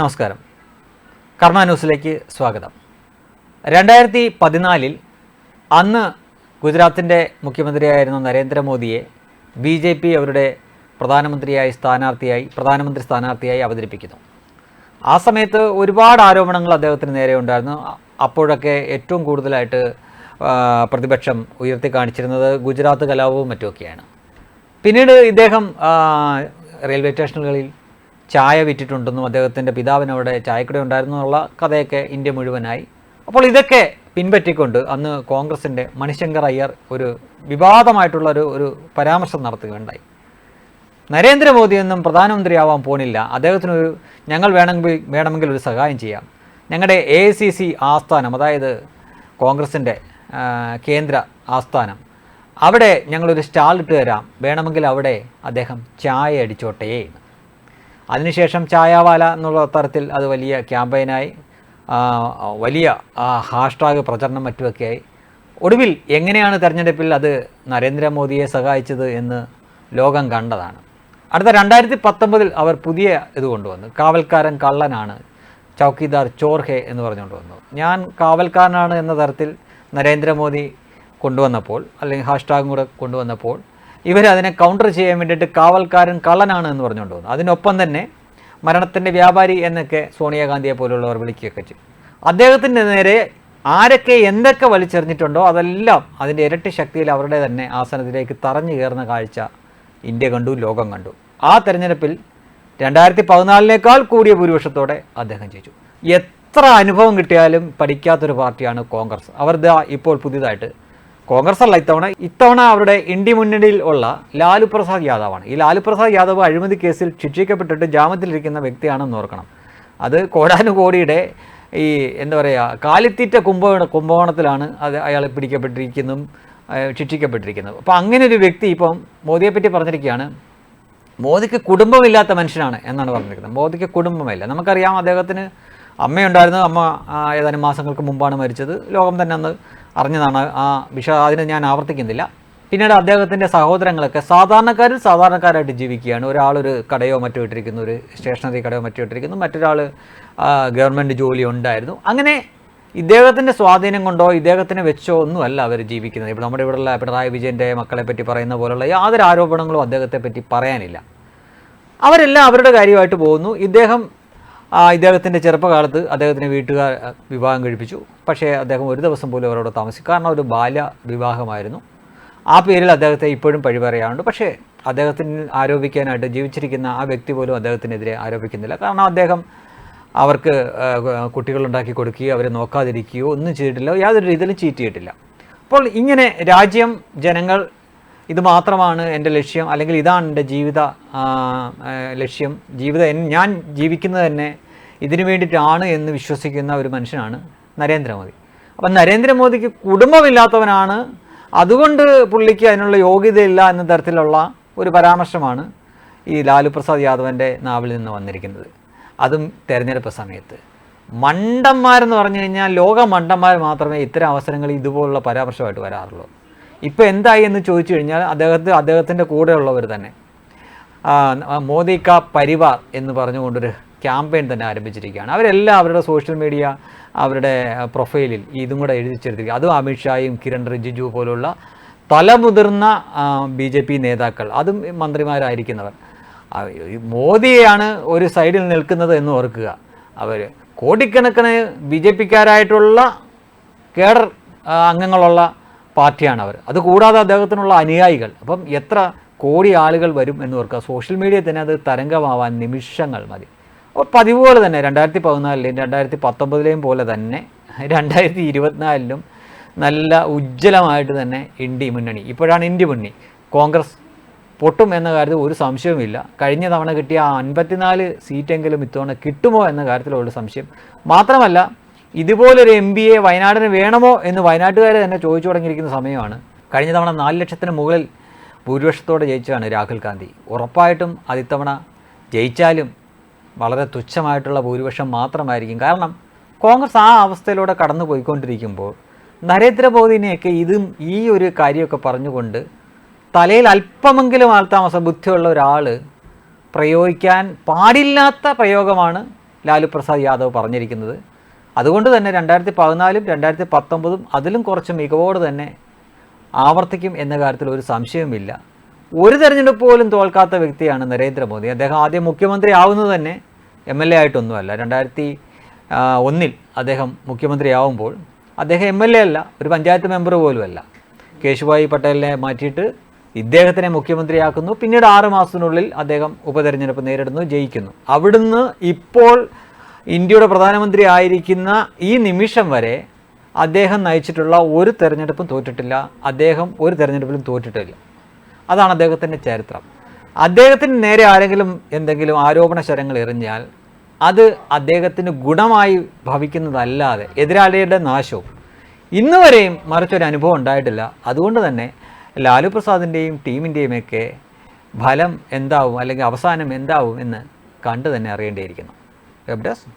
നമസ്കാരം. കർമ്മ ന്യൂസിലേക്ക് സ്വാഗതം. രണ്ടായിരത്തി പതിനാലിൽ അന്ന് ഗുജറാത്തിന്റെ മുഖ്യമന്ത്രിയായിരുന്ന നരേന്ദ്രമോദിയെ ബി ജെ പി അവരുടെ പ്രധാനമന്ത്രിയായി സ്ഥാനാർത്ഥിയായി പ്രധാനമന്ത്രി സ്ഥാനാർത്ഥിയായി അവതരിപ്പിക്കുന്നു. ആ സമയത്ത് ഒരുപാട് ആരോപണങ്ങൾ അദ്ദേഹത്തിന് നേരെ ഉണ്ടായിരുന്നു. അപ്പോഴൊക്കെ ഏറ്റവും കൂടുതലായിട്ട് പ്രതിപക്ഷം ഉയർത്തി കാണിച്ചിരുന്നത് ഗുജറാത്ത് കലാപവും മറ്റുമൊക്കെയാണ്. പിന്നീട് ഇദ്ദേഹം റെയിൽവേ സ്റ്റേഷനുകളിൽ ചായ വിറ്റിട്ടുണ്ടെന്നും അദ്ദേഹത്തിന്റെ പിതാവിനവിടെ ചായക്കട ഉണ്ടായിരുന്നു എന്നുള്ള കഥയൊക്കെ ഇന്ത്യ മുഴുവനായി. അപ്പോൾ ഇതൊക്കെ പിൻപറ്റിക്കൊണ്ട് അന്ന് കോൺഗ്രസിന്റെ മണിശങ്കർ അയ്യർ ഒരു വിവാദമായിട്ടുള്ള ഒരു ഒരു പരാമർശം നടത്തുകയുണ്ടായി. നരേന്ദ്രമോദിയൊന്നും പ്രധാനമന്ത്രിയാവാൻ പോണില്ല. അദ്ദേഹത്തിനൊരു ഞങ്ങൾ വേണമെങ്കിൽ വേണമെങ്കിൽ ഒരു സഹായം ചെയ്യാം. ഞങ്ങളുടെ എ സി സി ആസ്ഥാനം അതായത് കോൺഗ്രസിന്റെ കേന്ദ്ര ആസ്ഥാനം അവിടെ ഞങ്ങളൊരു സ്റ്റാൾ ഇട്ട് തരാം. വേണമെങ്കിൽ അവിടെ അദ്ദേഹം ചായ അടിച്ചോട്ടേ അതിനുശേഷം ചായാവാല എന്നുള്ള തരത്തിൽ അത് വലിയ ക്യാമ്പയിനായി വലിയ ഹാഷ്ടാഗ് പ്രചരണം മറ്റുമൊക്കെയായി. ഒടുവിൽ എങ്ങനെയാണ് തെരഞ്ഞെടുപ്പിൽ അത് നരേന്ദ്രമോദിയെ സഹായിച്ചത് എന്ന് ലോകം കണ്ടതാണ്. അടുത്ത രണ്ടായിരത്തി പത്തൊമ്പതിൽ അവർ പുതിയ ഇത് കൊണ്ടുവന്നു. കാവൽക്കാരൻ കള്ളനാണ് ചൗക്കിദാർ ചോർഹെ എന്ന് പറഞ്ഞുകൊണ്ട് വന്നു. ഞാൻ കാവൽക്കാരനാണ് എന്ന തരത്തിൽ നരേന്ദ്രമോദി കൊണ്ടുവന്നപ്പോൾ അല്ലെങ്കിൽ ഹാഷ്ടാഗും കൂടെ കൊണ്ടുവന്നപ്പോൾ ഇവർ അതിനെ കൗണ്ടർ ചെയ്യാൻ വേണ്ടിയിട്ട് കാവൽക്കാരൻ കള്ളനാണ് എന്ന് പറഞ്ഞുകൊണ്ട് വന്നു. അതിനൊപ്പം തന്നെ മരണത്തിന്റെ വ്യാപാരി എന്നൊക്കെ സോണിയാഗാന്ധിയെ പോലുള്ളവർ വിളിക്കുകയൊക്കെ ചെയ്യും അദ്ദേഹത്തിന്റെ നേരെ ആരൊക്കെ എന്തൊക്കെ വലിച്ചെറിഞ്ഞിട്ടുണ്ടോ അതെല്ലാം അതിന്റെ ഇരട്ടി ശക്തിയിൽ അവരുടെ തന്നെ ആസനത്തിലേക്ക് തറഞ്ഞു കയറുന്ന കാഴ്ച ഇന്ത്യ കണ്ടു ലോകം കണ്ടു. ആ തെരഞ്ഞെടുപ്പിൽ രണ്ടായിരത്തി പതിനാലിനേക്കാൾ കൂടിയ ഭൂരിപക്ഷത്തോടെ അദ്ദേഹം ജയിച്ചു. എത്ര അനുഭവം കിട്ടിയാലും പഠിക്കാത്തൊരു പാർട്ടിയാണ് കോൺഗ്രസ്. അവർ ഇപ്പോൾ പുതിയതായിട്ട് കോൺഗ്രസ് അല്ല ഇത്തവണ. ഇത്തവണ അവരുടെ ഇന്ത്യ മുന്നണിയിൽ ഉള്ള ലാലു പ്രസാദ് യാദവാണ്. ഈ ലാലു പ്രസാദ് യാദവ് അഴിമതി കേസിൽ ശിക്ഷിക്കപ്പെട്ടിട്ട് ജാമ്യത്തിലിരിക്കുന്ന വ്യക്തിയാണെന്ന് ഓർക്കണം. അത് കോടാനുകോടിയുടെ ഈ എന്താ പറയുക കാലിത്തീറ്റ കുംഭകോണ കുംഭകോണത്തിലാണ് അത് അയാൾ പിടിക്കപ്പെട്ടിരിക്കുന്നതും അയാൾ ശിക്ഷിക്കപ്പെട്ടിരിക്കുന്നത്. അപ്പോൾ അങ്ങനെ ഒരു വ്യക്തി ഇപ്പം മോദിയെപ്പറ്റി പറഞ്ഞിരിക്കുകയാണ് മോദിക്ക് കുടുംബമില്ലാത്ത മനുഷ്യനാണ് എന്നാണ് പറഞ്ഞിരിക്കുന്നത്. മോദിക്ക് കുടുംബമില്ല. നമുക്കറിയാം അദ്ദേഹത്തിന് അമ്മയുണ്ടായിരുന്നു. അമ്മ ഏതാനും മാസങ്ങൾക്ക് മുമ്പാണ് മരിച്ചത്. ലോകം തന്നെ അന്ന് അറിഞ്ഞതാണ് ആ വിഷ അതിനെ ഞാൻ ആവർത്തിക്കുന്നില്ല. പിന്നീട് അദ്ദേഹത്തിന്റെ സഹോദരങ്ങളൊക്കെ സാധാരണക്കാരിൽ സാധാരണക്കാരായിട്ട് ജീവിക്കുകയാണ്. ഒരാളൊരു കടയോ മറ്റോ ഇട്ടിരിക്കുന്നു ഒരു സ്റ്റേഷനറി കടയോ മറ്റോ ഇട്ടിരിക്കുന്നു മറ്റൊരാൾ ഗവൺമെന്റ് ജോലി ഉണ്ടായിരുന്നു. അങ്ങനെ ഇദ്ദേഹത്തിന്റെ സ്വാധീനം കൊണ്ടോ ഇദ്ദേഹത്തിനെ വെച്ചോ ഒന്നുമല്ല അവർ ജീവിക്കുന്നത്. ഇപ്പോൾ നമ്മുടെ ഇവിടെയുള്ള പിണറായി വിജയന്റെ മക്കളെ പറ്റി പറയുന്ന പോലുള്ള യാതൊരു ആരോപണങ്ങളും അദ്ദേഹത്തെ പറ്റി പറയാനില്ല. അവരെല്ലാം അവരുടെ കാര്യമായിട്ട് പോകുന്നു. ഇദ്ദേഹം ഇദ്ദേഹത്തിന്റെ ചെറുപ്പകാലത്ത് അദ്ദേഹത്തിന് വീട്ടുകാർ ആ, വിവാഹം കഴിപ്പിച്ചു. പക്ഷേ അദ്ദേഹം ഒരു ദിവസം പോലും അവരോട് താമസിച്ചു. കാരണം ഒരു ബാല്യ വിവാഹമായിരുന്നു. ആ പേരിൽ അദ്ദേഹത്തെ ഇപ്പോഴും പഴി പറയാറുണ്ട് പക്ഷേ അദ്ദേഹത്തിന് ആരോപിക്കാനായിട്ട് ജീവിച്ചിരിക്കുന്ന ആ വ്യക്തി പോലും അദ്ദേഹത്തിനെതിരെ ആരോപിക്കുന്നില്ല. കാരണം അദ്ദേഹം അവർക്ക് ആ, കുട്ടികളുണ്ടാക്കി കൊടുക്കുകയോ അവരെ നോക്കാതിരിക്കുകയോ ഒന്നും ചെയ്തിട്ടില്ല. യാതൊരു രീതിയിലും ചീറ്റ് ചെയ്തിട്ടില്ല. അപ്പോൾ ഇങ്ങനെ രാജ്യം ജനങ്ങൾ ഇത് മാത്രമാണ് എന്റെ ലക്ഷ്യം അല്ലെങ്കിൽ ഇതാണ് എന്റെ ജീവിത ലക്ഷ്യം. ജീവിത ഞാൻ ജീവിക്കുന്നത് തന്നെ ഇതിനു വേണ്ടിയിട്ടാണ് എന്ന് വിശ്വസിക്കുന്ന ഒരു മനുഷ്യനാണ് നരേന്ദ്രമോദി. അപ്പം നരേന്ദ്രമോദിക്ക് കുടുംബമില്ലാത്തവനാണ്. അതുകൊണ്ട് പുള്ളിക്ക് അതിനുള്ള യോഗ്യതയില്ല എന്ന തരത്തിലുള്ള ഒരു പരാമർശമാണ് ഈ ലാലു പ്രസാദ് യാദവന്റെ നാവിൽ നിന്ന് വന്നിരിക്കുന്നത്. അതും തെരഞ്ഞെടുപ്പ് സമയത്ത്. മണ്ടന്മാരെന്ന് പറഞ്ഞു കഴിഞ്ഞാൽ ലോക മണ്ടന്മാർ മാത്രമേ ഇത്തരം അവസരങ്ങളിൽ ഇതുപോലുള്ള പരാമർശമായിട്ട് വരാറുള്ളൂ. ഇപ്പോൾ എന്തായി എന്ന് ചോദിച്ചു കഴിഞ്ഞാൽ അദ്ദേഹത്തെ അദ്ദേഹത്തിന്റെ കൂടെയുള്ളവർ തന്നെ. മോദി കാ പരിവാർ എന്ന് പറഞ്ഞുകൊണ്ടൊരു ക്യാമ്പയിൻ തന്നെ ആരംഭിച്ചിരിക്കുകയാണ്. അവരെല്ലാം അവരുടെ സോഷ്യൽ മീഡിയ അവരുടെ പ്രൊഫൈലിൽ ഇതും കൂടെ എഴുതി അതും അമിത്ഷായും കിരൺ റിജിജു പോലുള്ള തലമുതിർന്ന ബി ജെ പി നേതാക്കൾ. അതും മന്ത്രിമാരായിരിക്കുന്നവർ. മോദിയെയാണ് ഒരു സൈഡിൽ നിൽക്കുന്നത് എന്ന് ഓർക്കുക. അവർ കോടിക്കണക്കിന് ബി ജെ പിക്കാരായിട്ടുള്ള കേഡർ അംഗങ്ങളുള്ള പാർട്ടിയാണ് അവർ അതുകൂടാതെ അദ്ദേഹത്തിനുള്ള അനുയായികൾ. അപ്പം എത്ര കോടി ആളുകൾ വരും എന്ന് ഓർക്കുക സോഷ്യൽ മീഡിയ തന്നെ അത് തരംഗമാവാൻ നിമിഷങ്ങൾ മതി. അപ്പോൾ പതിവ് പോലെ തന്നെ രണ്ടായിരത്തി പതിനാലിലെയും രണ്ടായിരത്തി പത്തൊമ്പതിലെയും പോലെ തന്നെ രണ്ടായിരത്തി ഇരുപത്തിനാലിലും നല്ല ഉജ്ജ്വലമായിട്ട് തന്നെ ഇന്ത്യ മുന്നണി. ഇപ്പോഴാണ് ഇന്ത്യ മുന്നണി. കോൺഗ്രസ് പൊട്ടും എന്ന കാര്യത്തിൽ ഒരു സംശയവുമില്ല. കഴിഞ്ഞ തവണ കിട്ടിയ അൻപത്തിനാല് സീറ്റെങ്കിലും ഇത്തവണ കിട്ടുമോ എന്ന കാര്യത്തിലുള്ള സംശയം. മാത്രമല്ല ഇതുപോലൊരു എം ബി എ വയനാടിന് വേണമോ എന്ന് വയനാട്ടുകാർ തന്നെ ചോദിച്ചു തുടങ്ങിയിരിക്കുന്ന സമയമാണ്. കഴിഞ്ഞ തവണ നാല് ലക്ഷത്തിന് മുകളിൽ ഭൂരിപക്ഷത്തോടെ ജയിച്ചതാണ് രാഹുൽ ഗാന്ധി. ഉറപ്പായിട്ടും അതിത്തവണ ജയിച്ചാലും വളരെ തുച്ഛമായിട്ടുള്ള ഭൂരിപക്ഷം മാത്രമായിരിക്കും. കാരണം കോൺഗ്രസ് ആ അവസ്ഥയിലൂടെ കടന്നു പോയിക്കൊണ്ടിരിക്കുമ്പോൾ നരേന്ദ്രമോദിനെയൊക്കെ ഇതും ഈ ഒരു കാര്യമൊക്കെ പറഞ്ഞുകൊണ്ട് തലയിൽ അല്പമെങ്കിലും ആൾതാമസ ബുദ്ധിയുള്ള ഒരാൾ പ്രയോഗിക്കാൻ പാടില്ലാത്ത പ്രയോഗമാണ് ലാലു പ്രസാദ് യാദവ് പറഞ്ഞിരിക്കുന്നത്. അതുകൊണ്ട് തന്നെ രണ്ടായിരത്തി പതിനാലും രണ്ടായിരത്തി പത്തൊമ്പതും അതിലും കുറച്ച് മികവോട് തന്നെ ആവർത്തിക്കും എന്ന കാര്യത്തിൽ ഒരു സംശയവുമില്ല. ഒരു തെരഞ്ഞെടുപ്പ് പോലും തോൽക്കാത്ത വ്യക്തിയാണ് നരേന്ദ്രമോദി. അദ്ദേഹം ആദ്യം മുഖ്യമന്ത്രി ആവുന്നത് തന്നെ എം എൽ എ ആയിട്ടൊന്നുമല്ല. രണ്ടായിരത്തി ഒന്നിൽ അദ്ദേഹം മുഖ്യമന്ത്രിയാവുമ്പോൾ അദ്ദേഹം എം എൽ എ അല്ല ഒരു പഞ്ചായത്ത് മെമ്പർ പോലും അല്ല കേശുഭായി പട്ടേലിനെ മാറ്റിയിട്ട് ഇദ്ദേഹത്തിനെ മുഖ്യമന്ത്രിയാക്കുന്നു പിന്നീട് ആറ് മാസത്തിനുള്ളിൽ അദ്ദേഹം ഉപതെരഞ്ഞെടുപ്പ് നേരിടുന്നു ജയിക്കുന്നു. അവിടുന്ന് ഇപ്പോൾ ഇന്ത്യയുടെ പ്രധാനമന്ത്രി ആയിരിക്കുന്ന ഈ നിമിഷം വരെ അദ്ദേഹം നയിച്ചിട്ടുള്ള ഒരു തെരഞ്ഞെടുപ്പും തോറ്റിട്ടില്ല. അദ്ദേഹം ഒരു തെരഞ്ഞെടുപ്പിലും തോറ്റിട്ടില്ല. അതാണ് അദ്ദേഹത്തിന്റെ ചരിത്രം. അദ്ദേഹത്തിന് നേരെ ആരെങ്കിലും എന്തെങ്കിലും ആരോപണ ശരങ്ങൾ എറിഞ്ഞാൽ അത് അദ്ദേഹത്തിന് ഗുണമായി ഭവിക്കുന്നതല്ലാതെ എതിരാളിയുടെ നാശവും ഇന്ന് വരെയും മറിച്ചൊരു അനുഭവം ഉണ്ടായിട്ടില്ല. അതുകൊണ്ട് തന്നെ ലാലു പ്രസാദിന്റെയും ടീമിന്റെയുമൊക്കെ ഫലം എന്താവും അല്ലെങ്കിൽ അവസാനം എന്താവും എന്ന് കണ്ടു തന്നെ അറിയേണ്ടിയിരിക്കുന്നു. Web desk